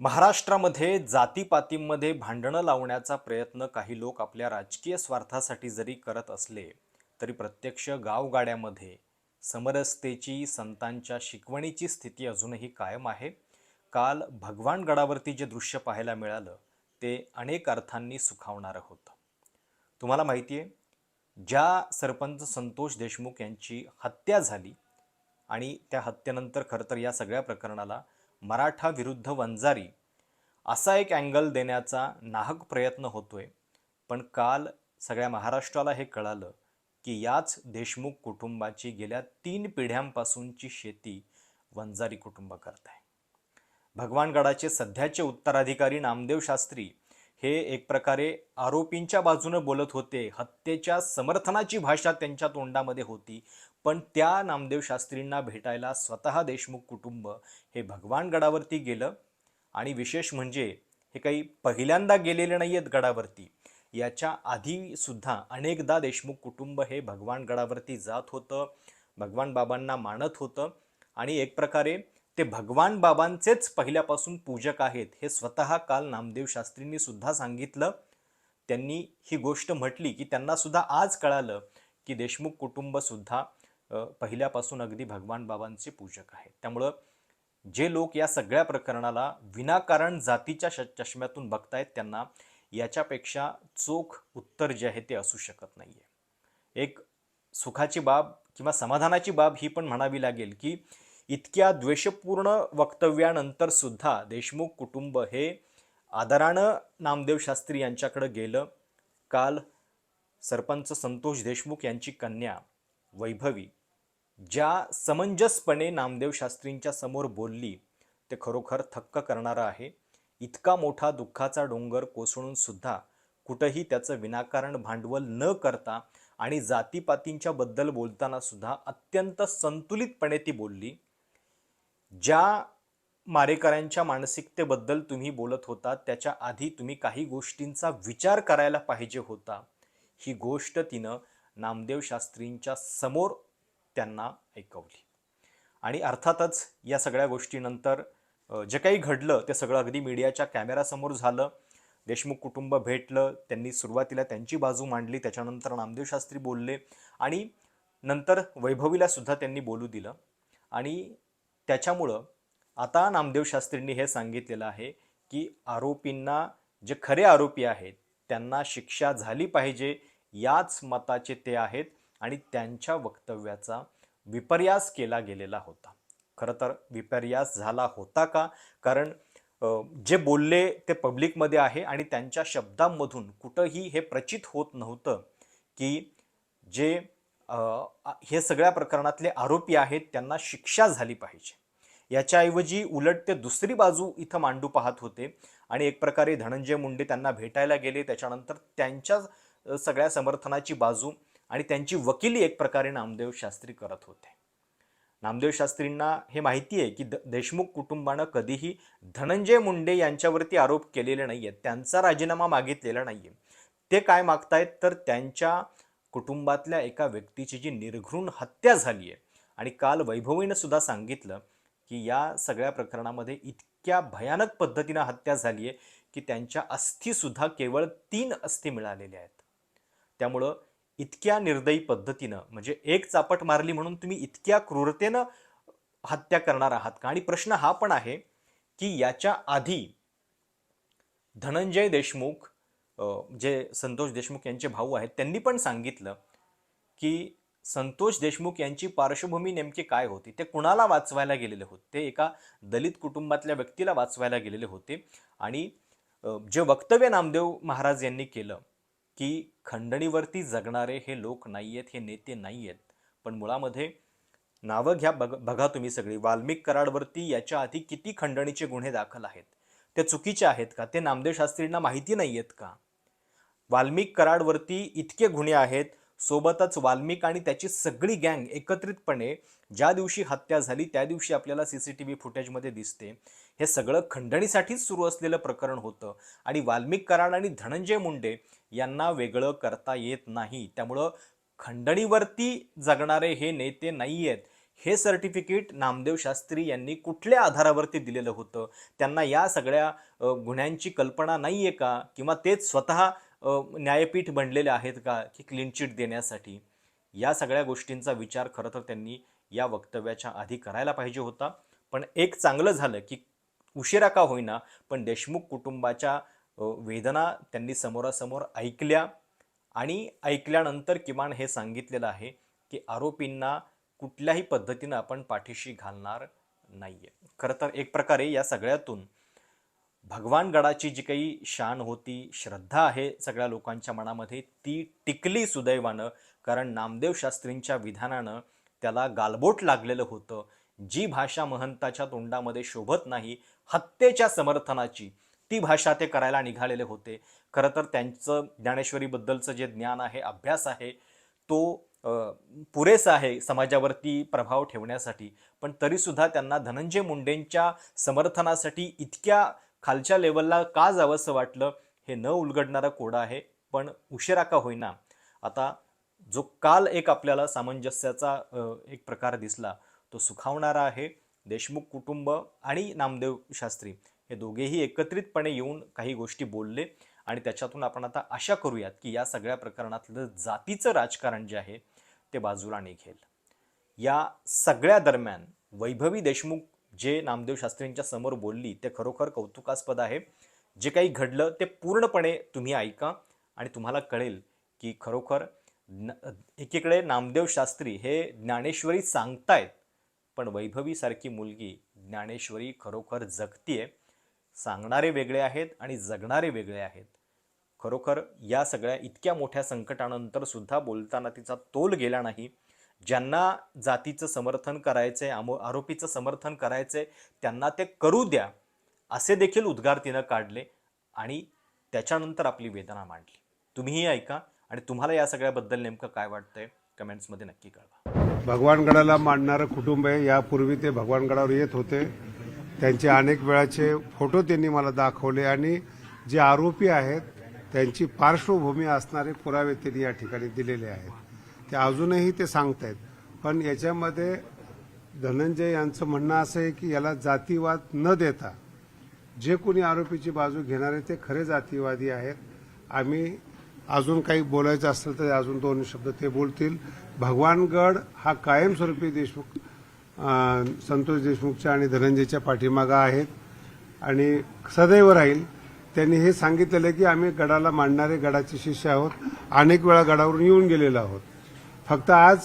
महाराष्ट्रामध्ये जातीपातींमध्ये भांडणं लावण्याचा प्रयत्न काही लोक आपल्या राजकीय स्वार्थासाठी जरी करत असले तरी प्रत्यक्ष गावगाड्यामध्ये समरसतेची संतांच्या शिकवणीची स्थिती अजूनही कायम आहे. काल भगवान गडावरती जे दृश्य पाहायला मिळालं ते अनेक अर्थांनी सुखावणारं होतं. तुम्हाला माहिती आहे ज्या सरपंच संतोष देशमुख यांची हत्या झाली आणि त्या हत्येनंतर खरं तर या सगळ्या प्रकरणाला मराठा विरुद्ध वंजारी असा एक अँगल देण्याचा नाहक प्रयत्न होतोय. पण काल सगळ्या महाराष्ट्राला हे कळालं की याच देशमुख कुटुंबाची गेल्या तीन पिढ्यांपासूनची शेती वंजारी कुटुंब करत आहे भगवानगडाचे सध्याचे उत्तराधिकारी नामदेव शास्त्री हे एक प्रकारे आरोपींच्या बाजूने बोलत होते. हत्येच्या समर्थनाची भाषा त्यांच्या तोंडामध्ये होती. पण त्या नामदेव शास्त्रींना भेटायला स्वतः देशमुख कुटुंब हे भगवानगडावरती गेलं. आणि विशेष म्हणजे हे काही पहिल्यांदा गेलेले नाही आहेत गडावरती. याच्या आधी सुद्धा अनेकदा देशमुख कुटुंब हे भगवानगडावरती जात होतं. भगवान बाबांना मानत होतं. आणि एक प्रकारे ते भगवान बाबांचेच पहिल्यापासून पूजक आहेत हे स्वतः काल नामदेव शास्त्रींनी सुद्धा सांगितलं. त्यांनी ही गोष्ट म्हटली की त्यांना सुद्धा आज कळालं की देशमुख कुटुंबसुद्धा पहिल्यापासून अगदी भगवान बाबांचे पूजक आहेत. त्यामुळं जे लोक या सगळ्या प्रकरणाला विनाकारण जातीच्या श चष्म्यातून बघतायत त्यांना याच्यापेक्षा चोख उत्तर जे आहे ते असू शकत नाही आहे एक सुखाची बाब किंवा समाधानाची बाब ही पण म्हणावी लागेल की इतक्या द्वेषपूर्ण वक्तव्यानंतर सुद्धा देशमुख कुटुंब हे आदरानं नामदेव शास्त्री यांच्याकडं गेलं. काल सरपंच संतोष देशमुख यांची कन्या वैभवी ज्या समंजसपणे नामदेव शास्त्रींच्या समोर बोलली ते खरोखर थक्क करणारं आहे. इतका मोठा दुःखाचा डोंगर कोसळून सुद्धा कुठंही त्याचं विनाकारण भांडवल न करता आणि जातीपातींच्या बद्दल बोलताना सुद्धा अत्यंत संतुलितपणे ती बोलली. ज्या मारेकऱ्यांच्या मानसिकतेबद्दल तुम्ही बोलत होता त्याच्या आधी तुम्ही काही गोष्टींचा विचार करायला पाहिजे होता. ही गोष्ट तिनं नामदेव शास्त्रींच्या समोर त्यांना ऐकवली. आणि अर्थातच या सगळ्या गोष्टीनंतर जे काही घडलं ते सगळं अगदी मीडियाच्या कॅमेरासमोर झालं. देशमुख कुटुंब भेटलं त्यांनी सुरुवातीला त्यांची बाजू मांडली त्याच्यानंतर नामदेव शास्त्री बोलले आणि नंतर वैभवीला सुद्धा त्यांनी बोलू दिलं. आणि त्याच्यामुळं आता नामदेव शास्त्रींनी हे सांगितलेलं आहे की आरोपींना जे खरे आरोपी आहेत त्यांना शिक्षा झाली पाहिजे याच मताचे ते आहेत. आणि त्यांच्या वक्तव्याचा विपर्यास केला गेलेला होता. खरं तर विपर्यास झाला होता का? कारण जे बोलले ते पब्लिकमध्ये आहे आणि त्यांच्या शब्दांमधून कुठंही हे प्रचित होत नव्हतं की जे हे सगळ्या प्रकरणातले आरोपी आहेत त्यांना शिक्षा झाली पाहिजे. याच्याऐवजी उलट ते दुसरी बाजू इथं मांडू पाहत होते आणि एक प्रकारे धनंजय मुंडे त्यांना भेटायला गेले. त्याच्यानंतर त्यांच्या सगळ्या समर्थनाची बाजू आणि त्यांची वकिली एक प्रकारे नामदेव शास्त्री करत होते. नामदेव शास्त्रींना हे माहिती आहे की द देशमुख कुटुंबानं कधीही धनंजय मुंडे यांच्यावरती आरोप केलेले नाही आहेत त्यांचा राजीनामा मागितलेला नाही आहे ते काय मागतायत? तर त्यांच्या कुटुंबातल्या एका व्यक्तीची जी निर्घृण हत्या झाली आहे आणि काल वैभवीनं सुद्धा सांगितलं की या सगळ्या प्रकरणामध्ये इतक्या भयानक पद्धतीनं हत्या झाली आहे की त्यांच्या अस्थीसुद्धा केवळ तीन अस्थी मिळालेल्या आहेत. त्यामुळं इतक्या निर्दयी पद्धतीनं म्हणजे एक चापट मारली म्हणून तुम्ही इतक्या क्रूरतेनं हत्या करणार आहात का? आणि प्रश्न हा पण आहे की याच्या आधी धनंजय देशमुख जे संतोष देशमुख यांचे भाऊ आहेत त्यांनी पण सांगितलं की संतोष देशमुख यांची पार्श्वभूमी नेमकी काय होती? ते कुणाला वाचवायला गेलेले होते? ते एका दलित कुटुंबातल्या व्यक्तीला वाचवायला गेलेले होते. आणि जे वक्तव्य नामदेव महाराज यांनी केलं की खंडणीवरती जगणारे हे लोक नाही आहेत हे नेते नाही आहेत पण मुळामध्ये नावं घ्या बघ बघा तुम्ही सगळी. वाल्मिक कराडवरती याच्या आधी किती खंडणीचे गुन्हे दाखल आहेत? ते चुकीचे आहेत का? ते नामदेव शास्त्रींना माहिती नाही आहेत का? वाल्मिक कराडवरती इतके गुन्हे आहेत सोबतच वाल्मिक आणि त्याची सगळी गँग एकत्रितपणे ज्या दिवशी हत्या झाली त्या दिवशी आपल्याला सी सी टी व्ही फुटेजमध्ये दिसते. हे सगळं खंडणीसाठीच सुरू असलेलं प्रकरण होतं आणि वाल्मिक कराड आणि धनंजय मुंडे यांना वेगळं करता येत नाही. त्यामुळं खंडणीवरती जगणारे हे नेते नाही आहेत हे सर्टिफिकेट नामदेव शास्त्री यांनी कुठल्या आधारावरती दिलेलं होतं? त्यांना या सगळ्या गुन्ह्यांची कल्पना नाही आहे का? किंवा तेच स्वतः न्यायपीठ बनलेले आहेत का? की क्लीन चिट देण्यासाठी? या सगळ्या गोष्टींचा विचार खरं तर त्यांनी या वक्तव्याच्या आधी करायला पाहिजे होता. पण एक चांगलं झालं की उशिरा का होईना पण देशमुख कुटुंबाच्या वेदना त्यांनी समोरासमोर ऐकल्या आणि ऐकल्यानंतर किमान हे सांगितलेलं आहे की आरोपींना कुठल्याही पद्धतीनं आपण पाठीशी घालणार नाही आहे खरं तर एक प्रकारे या सगळ्यातून भगवानगडाची जी काही शान होती श्रद्धा आहे सगळ्या लोकांच्या मनामध्ये ती टिकली सुदैवानं. कारण नामदेव शास्त्रींच्या विधानानं त्याला गालबोट लागलेलं होतं. जी भाषा महंताच्या तोंडामध्ये शोभत नाही हत्येच्या समर्थनाची ती भाषा ते करायला निघालेले होते. खरं तर त्यांचं ज्ञानेश्वरीबद्दलचं जे ज्ञान आहे अभ्यास आहे तो पुरेसा आहे समाजावरती प्रभाव ठेवण्यासाठी. पण तरीसुद्धा त्यांना धनंजय मुंडेंच्या समर्थनासाठी इतक्या खालच्या लेवलला का जावंसं वाटलं हे न उलगडणारा कोडा आहे पण उशिरा का होईना? आता जो काल एक आपल्याला सामंजस्याचा एक प्रकार दिसला तो सुखावणारा आहे. देशमुख कुटुंब आणि नामदेव शास्त्री हे दोघेही एकत्रितपणे येऊन काही गोष्टी बोलले आणि त्याच्यातून आपण आता आशा करूयात की या सगळ्या प्रकरणातलं जातीचं राजकारण जे आहे ते बाजूला निघेल. या सगळ्या दरम्यान वैभवी देशमुख जे नामदेव शास्त्रींच्या समोर बोलली ते खरोखर कौतुकास्पद आहे. जे काही घडलं ते पूर्णपणे तुम्ही ऐका आणि तुम्हाला कळेल की खरोखर न एकीकडे नामदेव शास्त्री हे ज्ञानेश्वरी सांगतायत पण वैभवीसारखी मुलगी ज्ञानेश्वरी खरोखर जगतीये. सांगणारे वेगळे आहेत आणि जगणारे वेगळे आहेत. खरोखर या सगळ्या इतक्या मोठ्या संकटानंतर सुद्धा बोलताना तिचा तोल गेला नाही. ज्यांना जातीचं समर्थन करायचं आहे आमो आरोपीचं समर्थन करायचं आहे त्यांना ते करू द्या असे देखील उद्गार तिनं काढले आणि त्याच्यानंतर आपली वेदना मांडली. तुम्हीही ऐका आणि तुम्हाला या सगळ्याबद्दल नेमकं काय वाटतंय कमेंट्समध्ये नक्की कळवा. भगवानगडाला मांडणारं कुटुंब आहे यापूर्वी ते भगवानगडावर येत होते. त्यांचे अनेक वेळाचे फोटो त्यांनी मला दाखवले आणि जे आरोपी आहेत त्यांची पार्श्वभूमी असणारे पुरावे त्यांनी या ठिकाणी दिलेले आहेत. ते अजूनही ते सांगतायत. पण याच्यामध्ये धनंजय यांचं म्हणणं असं आहे की याला जातीवाद न देता जे कोणी आरोपीची बाजू घेणारे ते खरे जातीवादी आहेत. आम्ही अजून काही बोलायचं असेल तर अजून दोन शब्द ते बोलतील. भगवानगड हा कायमस्वरूपी देशमुख संतोष देशमुखच्या आणि धनंजयच्या पाठीमागा आहेत. आणि सदैव राहील. त्यांनी हे सांगितलेलं की आम्ही गडाला मांडणारे गडाचे शिष्य आहोत. अनेक वेळा गडावरून येऊन गेलेलो आहोत. फक्त आज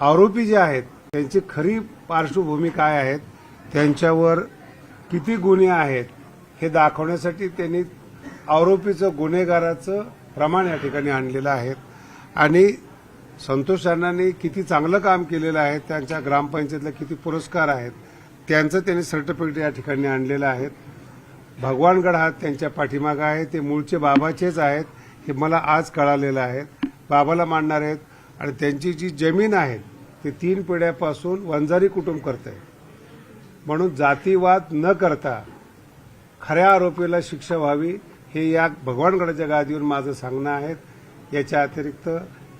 आरोपी जे आहेत त्यांची खरी पार्श्वभूमी काय आहेत त्यांच्यावर किती गुन्हे आहेत हे दाखवण्यासाठी त्यांनी आरोपीचं गुन्हेगाराचं प्रमाण या ठिकाणी आणलेलं आहे. आणि संतोष अण्णांनी किती चांगलं काम केलेलं आहे त्यांच्या ग्रामपंचायतला किती पुरस्कार आहेत त्यांचं त्यांनी सर्टिफिकेट या ठिकाणी आणलेलं आहे. भगवानगड हा त्यांच्या पाठीमागं आहे ते मूळचे बाबाचेच आहेत हे मला आज कळालेलं आहे. बाबाला मांडणार आहेत आणि त्यांची जी जमीन आहे ती तीन पिढ्यापासून वंजारी कुटुंब करत आहे म्हणून जातीवाद न करता खऱ्या आरोपीला शिक्षा व्हावी हे या भगवानगडाच्या गादीवर माझं सांगणं आहे. याच्या अतिरिक्त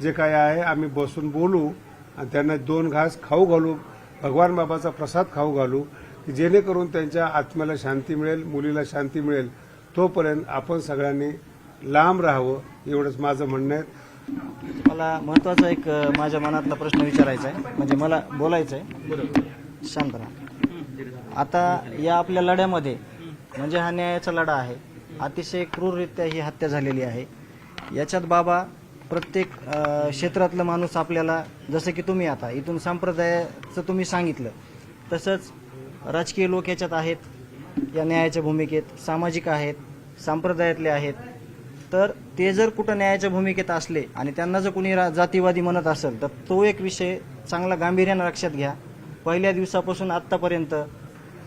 जे काय आहे आम्ही बसून बोलू आणि त्यांना दोन घास खाऊ घालू भगवान बाबाचा प्रसाद खाऊ घालू की जेणेकरून त्यांच्या आत्म्याला शांती मिळेल मुलीला शांती मिळेल. तोपर्यंत आपण सगळ्यांनी लांब राहावं एवढंच माझं म्हणणं आहे. मला महत्त्वाचा एक माझ्या मनातला प्रश्न विचारायचा आहे. म्हणजे मला बोलायचं आहे. शांत राहा. आता या आपल्या लढ्यामध्ये म्हणजे हा न्यायाचा लढा आहे. अतिशय क्रूररित्या ही हत्या झालेली आहे. याच्यात बाबा प्रत्येक क्षेत्रातलं माणूस आपल्याला जसं की तुम्ही आता इथून संप्रदायाचं तुम्ही सांगितलं तसंच राजकीय लोक याच्यात आहेत या न्यायाच्या भूमिकेत सामाजिक आहेत संप्रदायातले आहेत. तर ते जर कुठं न्यायाच्या भूमिकेत असले आणि त्यांना जर कुणी रा- जातीवादी म्हणत असेल तर तो एक विषय चांगला गांभीर्यानं लक्षात घ्या. पहिल्या दिवसापासून आत्तापर्यंत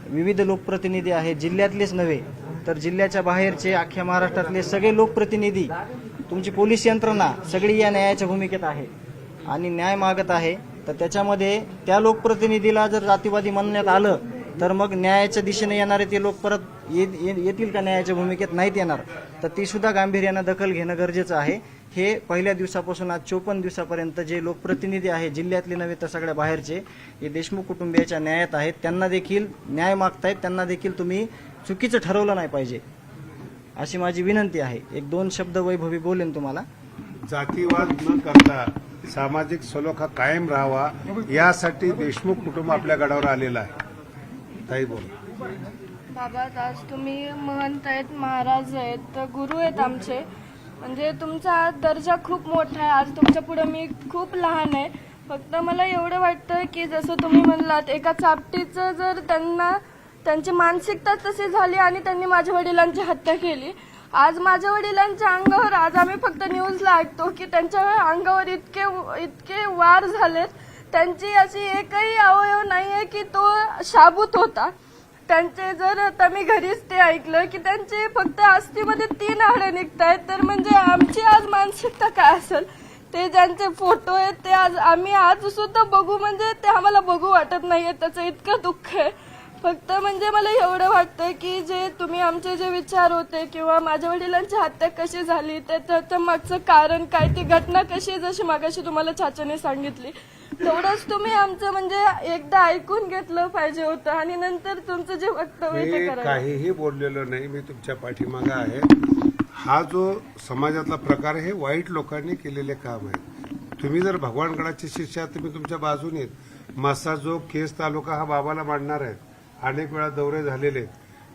विविध लोकप्रतिनिधी आहेत जिल्ह्यातलेच नव्हे तर जिल्ह्याच्या बाहेरचे अख्ख्या महाराष्ट्रातले सगळे लोकप्रतिनिधी तुमची पोलीस यंत्रणा सगळी या न्यायाच्या भूमिकेत आहे. आणि न्याय मागत आहे तर त्याच्यामध्ये त्या लोकप्रतिनिधीला जर जातीवादी म्हणण्यात आलं तर मग न्यायाच्या दिशेने येणारे ते लोक परत ये- ये- येतील का न्यायाच्या भूमिकेत? नाहीत येणार. तर ती सुद्धा गांभीर्यानं दखल घेणं गरजेचं आहे. हे पहिल्या दिवसापासून आज चोपन्न दिवसापर्यंत जे लोकप्रतिनिधी आहेत जिल्ह्यातले नव्हे तर सगळ्या बाहेरचे हे देशमुख कुटुंबियाच्या न्यायात आहेत. त्यांना देखील न्याय मागतायत. त्यांना देखील तुम्ही चुकीचं ठरवलं नाही पाहिजे अशी माझी विनंती आहे. एक दोन शब्द वैभवी बोलेन तुम्हाला. जातीवाद न करता सामाजिक सलोखा कायम राहावा यासाठी देशमुख कुटुंब आपल्या गडावर आलेलं आहे. ताई बोल. बाबा आज तुम्ही महंत आहेत महाराज आहेत तर गुरु आहेत आमचे. म्हणजे तुमचा दर्जा खूप मोठा आहे. आज तुमच्यापुढे मी खूप लहान आहे. फक्त मला एवढं वाटतं की जसं तुम्ही म्हणलात एका चापटीचं जर त्यांना त्यांची मानसिकता तशी झाली आणि त्यांनी माझ्या वडिलांची हत्या केली आज माझ्या वडिलांच्या अंगावर आज आम्ही फक्त न्यूजला ऐकतो की त्यांच्या अंगावर इतके इतके वार झालेत त्यांची अशी एकही अवयव नाहीये की तो शाबूत होता. त्यांचे जर आता मी घरीच ते ऐकलं की त्यांचे फक्त अस्थिमध्ये तीन हाडं निघत आहेत तर म्हणजे आमची आज मानसिकता काय असेल? ते ज्यांचे फोटो आहेत ते आज आम्ही आज सुद्धा बघू म्हणजे ते आम्हाला बघू वाटत नाहीये त्याचं इतकं दुःख आहे. फक्त म्हणजे मला एवढं वाटतं की जे तुम्ही आमचे जे विचार होते किंवा माझ्या वडिलांची हत्या कशी झाली त्याचं मागचं कारण काय ती घटना कशी आहे, जशी मागाशी तुम्हाला चाचाने सांगितली तेवढंच तुम्ही आमचं म्हणजे एकदा ऐकून घेतलं पाहिजे होतं आणि नंतर तुमचं जे वक्तव्य ते मी काहीही बोललेलो नाही मी तुमच्या पाठीमागे आहे. हा जो समाजातला प्रकार आहे हे वाईट लोकांनी केलेले काम आहे. तुम्ही जर भगवानगडाची शिष्या तुम्ही तुमच्या बाजूने आहेत. मसा जो केस तालुका हा बाबाला मांडणार आहे. अनेक वेळा दौरे झालेले आहेत.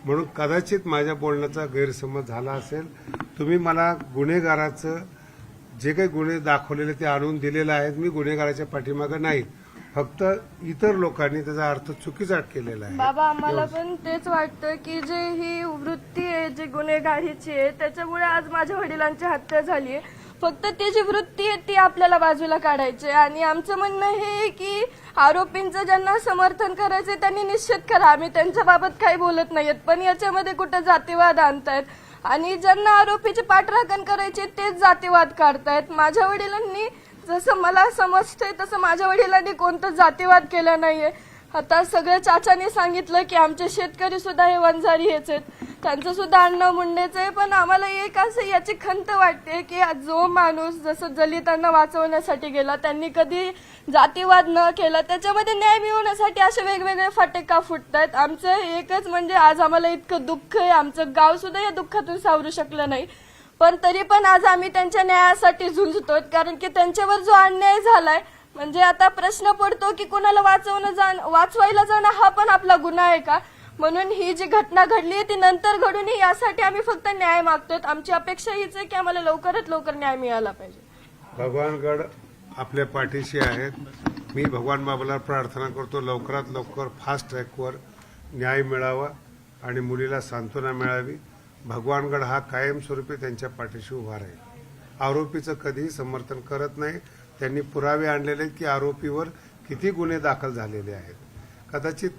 म्हणून कदाचित माझ्या बोलण्याचा गैरसमज झाला असेल. तुम्ही मला गुन्हेगाराचं जे काही गुन्हे दाखवलेले ते आणून दिलेले आहेत मी गुन्हेगाराच्या पाठीमागे नाही. फक्त इतर लोकांनी त्याचा अर्थ चुकीचा केलेला आहे. बाबा आम्हाला पण तेच वाटतं की जे ही वृत्ती आहे जी गुन्हेगारीची आहे त्याच्यामुळे आज माझ्या वडिलांची हत्या झाली आहे फक्त ती जी वृत्ती आहे ती आपल्याला बाजूला काढायची. आणि आमचं म्हणणं हे आहे की आरोपींचं ज्यांना समर्थन करायचं त्यांनी निश्चित करा. आम्ही त्यांच्या बाबत काही बोलत नाहीयेत पण याच्यामध्ये कुठं जातीवाद आणतायत? आणि ज्यांना आरोपीचे पाठराखण करायचे तेच जातीवाद काढतायत. माझ्या वडिलांनी जसं मला समजतंय तसं माझ्या वडिलांनी कोणतं जातीवाद केला नाहीये. आता सगळ्या चाचाने सांगितलं की आमचे शेतकरी सुद्धा हे वंजारी हेच आहेत. त्यांचं सुद्धा अन्न मुंडेच आहे पण आम्हाला एक असं याची खंत वाटते की जो माणूस जसं दलितांना वाचवण्यासाठी गेला त्यांनी कधी जातीवाद न केला त्याच्यामध्ये न्याय मिळवण्यासाठी असे वेगवेगळे फाटे का फुटतायत. आमचं एकच म्हणजे आज आम्हाला इतकं दुःख आहे आमचं गाव सुद्धा या दुःखातून सावरू शकलं नाही. पण तरी पण आज आम्ही त्यांच्या न्यायासाठी झुंजतोय कारण की त्यांच्यावर जो अन्याय झालाय म्हणजे आता प्रश्न पडतो की कुणाला वाचवणं जाण वाचवायला जाणं हा पण आपला गुन्हा आहे का? म्हणून ही जी घटना घडली आहे ती नंतर घडून यासाठी आम्ही फक्त न्याय मागतोय. आमची अपेक्षा हीच आहे की आम्हाला लवकरात लवकर न्याय मिळाला पाहिजे. भगवानगड आपल्या पाठीशी आहेत. मी भगवान बाबाला प्रार्थना करतो लवकरात लवकर फास्ट ट्रॅकवर न्याय मिळावा आणि मुलीला सांत्वना मिळावी. भगवानगड हा कायमस्वरूपी त्यांच्या पाठीशी उभा राहील. आरोपीचं कधीही समर्थन करत नाही. त्यांनी पुरावे आणलेले आहेत की आरोपीवर किती गुन्हे दाखल झालेले आहेत. कदाचित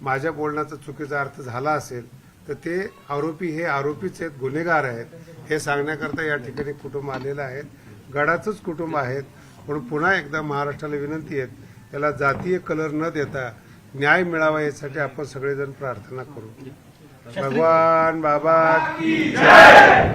माझ्या बोलण्याचा चुकीचा अर्थ झाला असेल तर ते आरोपी हे आरोपीच आहेत गुन्हेगार आहेत हे सांगण्याकरता या ठिकाणी कुटुंब आलेलं आहे. गडाचंच कुटुंब आहेत. म्हणून पुन्हा एकदा महाराष्ट्राला विनंती आहे त्याला जातीय कलर न देता न्याय मिळावा यासाठी आपण सगळेजण प्रार्थना करू. भगवान बाबा की जय!